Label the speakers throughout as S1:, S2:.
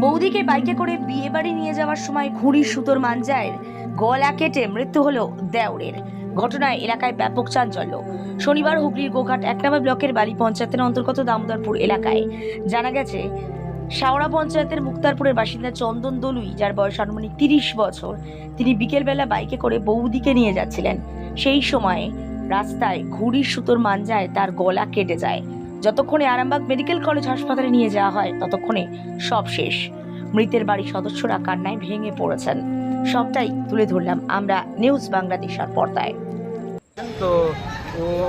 S1: বৌদিকে বাইকে করে বিয়ে বাড়ি নিয়ে যাওয়ার সময় ঘুড়ির সুতোর মাঞ্জায়ের গলা কেটে মৃত্যু হলো দেওরের। ঘটনায় এলাকায় ব্যাপক চাঞ্চল্য। শনিবার হুগলির গোঘাট এক নম্বর ব্লকের বালি পঞ্চায়েতের অন্তর্গত দামোদরপুর এলাকায়। জানা গেছে শাওড়া পঞ্চায়েতের মুক্তারপুরের বাসিন্দা চন্দন দলুই যার বয়স আনুমানিক তিরিশ বছর তিনি বিকেলবেলা বাইকে করে বৌদিকে নিয়ে যাচ্ছিলেন। সেই সময় রাস্তায় ঘুড়ির সুতোর মাঞ্জায় তার গলা কেটে যায়। যতক্ষণে আরামবাগ মেডিকেল কলেজ হাসপাতালে নিয়ে যাওয়া হয় ততক্ষণে সব শেষ। মৃতের বাড়ির সদস্যরা কান্নায় ভেঙে পড়েছেন। সবটাই তুলে ধরলাম আমরা নিউজ বাংলাদেশের পর্দায়।
S2: তো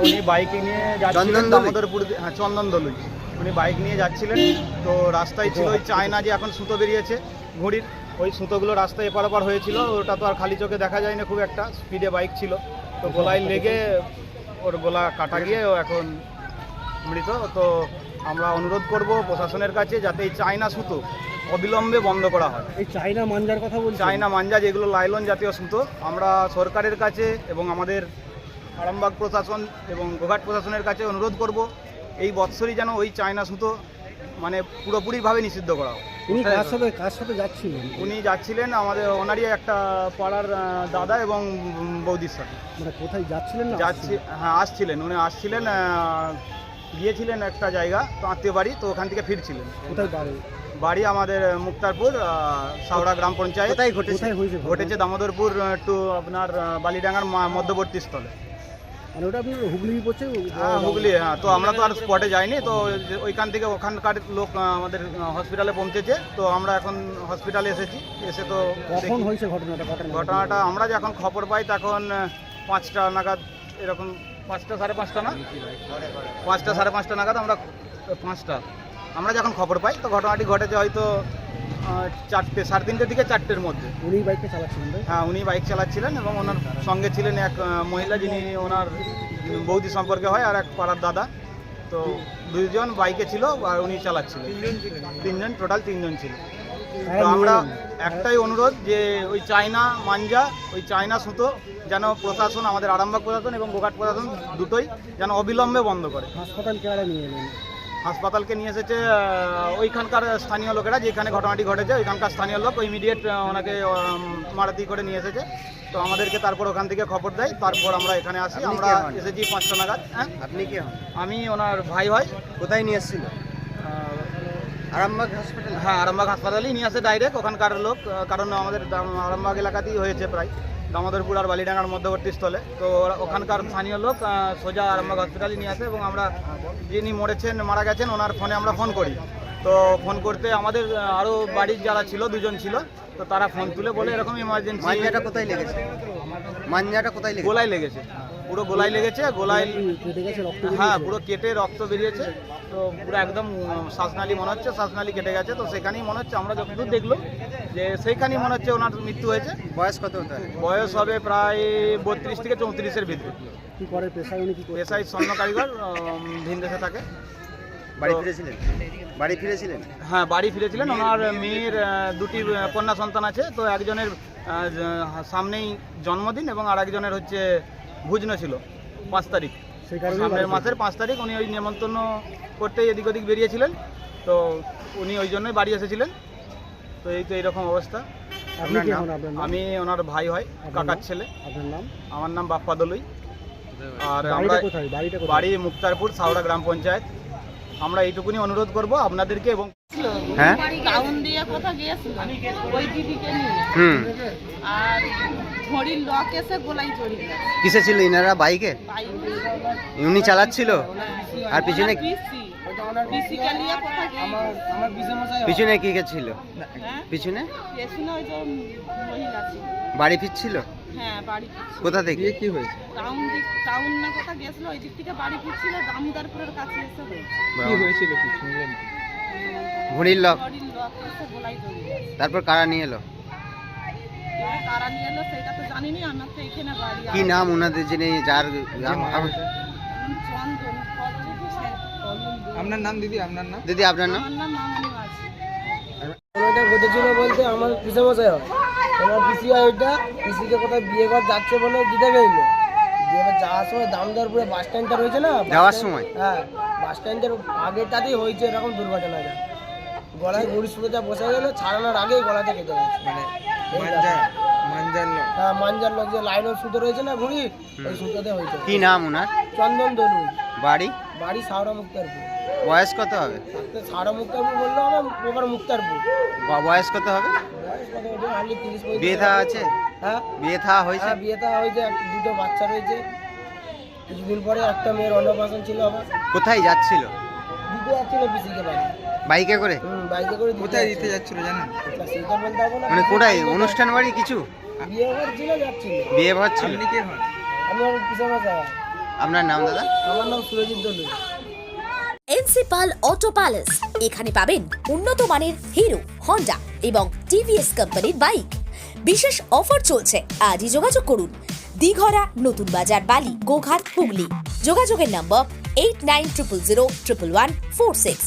S2: উনি বাইকে নিয়ে যাচ্ছিলেন
S3: চন্দন
S2: দামোদরপুর হ্যাঁ চন্দন দলুই। উনি বাইক নিয়ে যাচ্ছিলেন। তো রাস্তায় ছিল ওই চায়না যে এখন সুতো বেরিয়েছে ঘুড়ির ওই সুতোগুলো রাস্তায় এপার ওপার হয়েছিল। ওটা তো আর খালি চোখে দেখা যায় না খুব একটা স্পিডে বাইক ছিল। তো গোলায় লেগে ওর গোলা কাটা গিয়ে ও এখন মৃত। তো আমরা অনুরোধ করব প্রশাসনের কাছে যাতে এই চায়না সুতো অবিলম্বে বন্ধ করা হয়।
S3: এই চায়না মাঞ্জার কথা বলছি
S2: চায়না মাঞ্জা যেগুলো লাইলন জাতীয় সুতো আমরা সরকারের কাছে এবং আমাদের আরামবাগ প্রশাসন এবং গোঘাট প্রশাসনের কাছে অনুরোধ করব এই বৎসরই যেন ওই চায়না সুতো মানে পুরোপুরিভাবে নিষিদ্ধ করা
S3: উনি কার সাথে কার সাথে যাচ্ছিলেন?
S2: উনি যাচ্ছিলেন আমাদের ওনারই একটা পাড়ার দাদা এবং বৌদির সাথে।
S3: মানে কোথায় যাচ্ছিলেন না
S2: যাচ্ছি হ্যাঁ আসছিলেন। উনি আসছিলেন গিয়েছিলেন একটা জায়গা তো আত্মীয় বাড়ি তো ওখান থেকে ফিরছিলেন।
S3: কোথায় বাড়ি?
S2: বাড়ি আমাদের মুক্তারপুর সাউড়া গ্রাম পঞ্চায়েত।
S3: ঘটেছে?
S2: ঘটেছে দামোদরপুর টু আপনার বালিডাঙ্গার মা- মধ্যবর্তী স্থলে।
S3: মানে ওটা আপনার হুগলি পড়ছে
S2: হ্যাঁ হুগলি হ্যাঁ। তো আমরা তো আর স্পটে যাইনি তো ওইখান থেকে ওখানকার লোক আমাদের হসপিটালে পৌঁছেছে। তো আমরা এখন হসপিটালে এসেছি এসে তো
S3: কখন হয়েছে ঘটনাটা?
S2: ঘটনাটা আমরা যখন খবর পাই তখন পাঁচটা নাগাদ এরকম পাঁচটা সাড়ে পাঁচটা না? পাঁচটা সাড়ে পাঁচটা নাগাদ আমরা পাঁচটা। আমরা যখন খবর পাই তো ঘটনাটি ঘটেছে হয়তো চারটে সাড়ে তিনটের দিকে চারটের মধ্যে।
S3: উনি বাইকটা চালাচ্ছিলেন
S2: হ্যাঁ উনি বাইক চালাচ্ছিলেন এবং ওনার সঙ্গে ছিলেন এক মহিলা যিনি ওনার বৌদি সম্পর্কে হয় আর এক পাড়ার দাদা। তো দুজন বাইকে ছিল আর উনি চালাচ্ছিলেন। তিনজন টোটাল তিনজন ছিল তো আমরা একটাই অনুরোধ যে ওই চায়না মাঞ্জা ওই চায়না সুতো যেন প্রশাসন আমাদের আরামবাগ প্রশাসন এবং গোঘাট প্রশাসন দুটোই যেন অবিলম্বে বন্ধ করে।
S3: হাসপাতাল কেয়ারে নিয়ে এলেন
S2: হাসপাতালকে নিয়ে এসেছে ওইখানকার স্থানীয় লোকেরা যেখানে ঘটনাটি ঘটেছে ওইখানকার স্থানীয় লোক ইমিডিয়েট ওনাকে মারাতি করে নিয়ে এসেছে। তো আমাদেরকে তারপর ওখান থেকে খবর দেয় তারপর আমরা এখানে আসি আমরা এসেছি পাঁচটা নাগাদ হ্যাঁ?
S3: আপনি কি
S2: আমি ওনার ভাই হয়।
S3: কোথায় নিয়ে এসেছিল? আরামবাগ হাসপাতাল
S2: হ্যাঁ আরামবাগ হাসপাতালেই নিয়ে আসে ডাইরেক্ট ওখানকার লোক কারণ আমাদের আরামবাগ এলাকাতেই হয়েছে প্রায়। দামোদরপুর আর বালিডাঙ্গার মধ্যবর্তী স্থলে। তো ওখানকার স্থানীয় লোক সোজা আরামবাগ হসপিটালে নিয়ে আসে এবং আমরা যিনি মরেছেন মারা গেছেন ওনার ফোনে আমরা ফোন করি। তো ফোন করতে আমাদের আরও বাড়ির যারা ছিল দুজন ছিল তো তারা ফোন তুলে বলে এরকম ইমার্জেন্সি
S3: কোথায় লেগেছে? মাঞ্জাটা কোথায় লেগেছে?
S2: গোলায় লেগেছে। পুরো গোলায় লেগেছে গোলায়
S3: রক্ত
S2: হ্যাঁ পুরো কেটে রক্ত বেরিয়েছে। তো পুরো একদম শ্বাসনালী মনে হচ্ছে শ্বাসনালী কেটে গেছে। তো সেখানেই মনে হচ্ছে আমরা যতদূর দেখল যে সেইখানেই মনে হচ্ছে ওনার মৃত্যু হয়েছে।
S3: বয়স কত হতে
S2: বয়স হবে প্রায় বত্রিশ থেকে চৌত্রিশের ভিতরে।
S3: কি করে পেশায় উনি কি
S2: পেশায় স্বর্ণ কারিগর উম, ভিন দেশে থাকে।
S3: বাড়ি ফিরেছিলেন? বাড়ি ফিরেছিলেন?
S2: হ্যাঁ বাড়ি ফিরেছিলেন। ওনার মেয়ের দুটি কন্যা সন্তান আছে। তো একজনের সামনেই জন্মদিন এবং আর একজনের হচ্ছে ভুজন ছিল পাঁচ তারিখ। সামনের মাসের পাঁচ তারিখ উনি ওই নেমন্তন্ন করতেই এদিক ওদিক বেরিয়েছিলেন। তো উনি ওই জন্যই বাড়ি এসেছিলেন। তো এই তো এইরকম অবস্থা। আমি ওনার ভাই হয় কাকার ছেলে। আমার নাম বাপ্পা দলুই আর আমরা বাড়ি মুক্তারপুর সাউড়া গ্রাম পঞ্চায়েত। আমরা এইটুকুনি অনুরোধ করব আপনাদেরকে এবং
S3: হ্যাঁ?
S4: দিয়ে কোথাও গিয়েছিলাম ওই দিদিকে নিয়ে। আর ঘড়ির লক এসে গোলাই চড়ে গেছে।
S3: কিসে ছিল? ইনারা বাইকে?
S4: বাইকে
S3: উনি চালাচ্ছিল? আর পিছনে পিছনে কি কে ছিল?
S4: হ্যাঁ?
S3: পিছনে?
S4: পেছনে ওই যে মহিলা ছিল।
S3: বাড়ি ফিরছিল?
S4: হ্যাঁ বাড়ি ফিরছিল।
S3: কোথা থেকে? কি হয়েছে?
S4: টাউন না কোথাও গিয়েছিল ওই দিক থেকে বাড়ি ফিরছিল দামোদরপুরের কাছে এসে
S3: কি হয়েছিল ঘড়ির লক তারপর কারা নিয়ে এলো?
S4: এবার নিয়ে এলো সেটা তো জানিনি আমার তো এখানে বাড়ি
S3: কি নাম ওনাদের যিনি যার
S5: আপনার নাম দিদি আপনার নাম?
S3: দিদি আপনার নাম?
S4: আমার
S6: ঘটেছিল বলতে হয়। পিসি হয় ওইটা পিসিকে কোথায় বিয়ে ঘর যাচ্ছে বলে দিতে গেলো এবার যাওয়ার সময় দামদারপুরে বাস স্ট্যান্ডটা রয়েছে না?
S3: যাওয়ার সময়?
S6: হ্যাঁ বাস স্ট্যান্ডের আগেরটাতেই হয়েছে এরকম দুর্ঘটনাটা গলায় ঘুড়ি সুতো যা বসে গেলো ছাড়ানোর আগেই গলাতে কেটে গেছে।
S5: মানে
S6: হ্যাঁ মাঞ্জার লোক যে লাইনের সুতো রয়েছে না ঘুড়ি ওই সুতোতে হয়েছে।
S3: কি নাম ওনার?
S6: চন্দন দলুই
S3: বাড়ি?
S6: বাড়ি সাউরা মুক্তারপুর
S3: বয়স কত হবে?
S6: থাকতে সাউরা মুক্তারপুর বলল আমার ওবার মুক্তারপুর
S3: ব- বয়স কত হবে? বিয়ে থা আছে
S6: হ্যাঁ।
S3: বিয়ে থা হয়েছে?
S6: হ্যাঁ বিয়ে দেওয়া হয়েছে দুটো বাচ্চা রয়েছে। কিছুদিন পরে একটা মেয়ের অন্নপ্রাশন ছিল আমার।
S3: কোথায় যাচ্ছিল?
S6: বাড়ি।
S3: বাইকে করে?
S6: বাইকে করে
S5: কোথায় দিতে
S6: যাচ্ছিল।
S5: জানেন?
S6: সেটা বলতে পারব না।
S3: মানে কোথায়? অনুষ্ঠান বাড়ি কিছু?
S6: বিয়ে বাড়ি ছিল যাচ্ছিল।
S3: বিয়ে হচ্ছিল
S5: আপনি কে হন?
S6: আমি আমার পিসে মাসা
S3: আপনার নাম দাদা?
S6: আমার নাম সুরজিৎ
S7: এনসিপাল অটো প্যালেস। এখানে পাবেন উন্নত মানের হিরো হন্ডা এবং টিভিএস কোম্পানির বাইক। বিশেষ অফার চলছে। আজই যোগাযোগ করুন। দিঘরা নতুন বাজার বালি গোঘাট হুগলি। যোগাযোগের number eight nine triple zero triple one four six